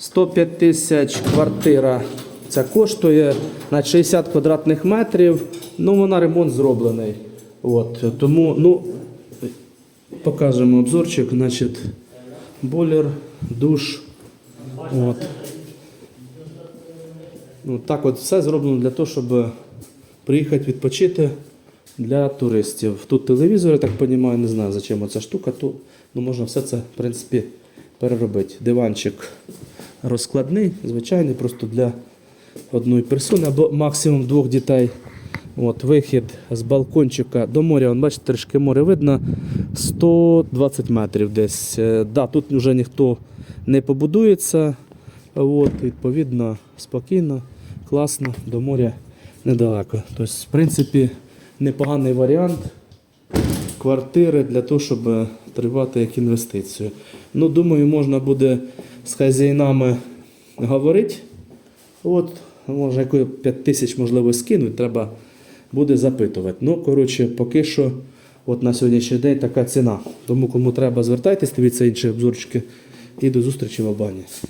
105 тисяч квартира. Ця коштує на 60 квадратних метрів. Ну, вона ремонт зроблений. От, тому, ну, покажемо обзорчик. Значить, бойлер, душ. От. Ну, так от все зроблено для того, щоб приїхати відпочити для туристів. Тут телевізор, я так розумію, не знаю, за чим ця штука, то ну, можна все це, в принципі, переробити. Диванчик розкладний, звичайний, просто для одної персони або максимум двох дітей. От, вихід з балкончика до моря, вон, бачите, трішки море видно, 120 метрів десь. Е, Да, тут вже ніхто не побудується. От, відповідно, спокійно, класно, до моря недалеко. Тобто, в принципі, непоганий варіант квартири для того, щоб е, тривати як інвестицію. Ну, думаю, можна буде з хазяїнами говорити. От, може, яку 5 тисяч, можливо, скинуть, треба буде запитувати. Ну, коротше, поки що, от на сьогоднішній день така ціна. Тому кому треба, звертайтесь, дивіться інші обзорчики. І до зустрічі в Албанії.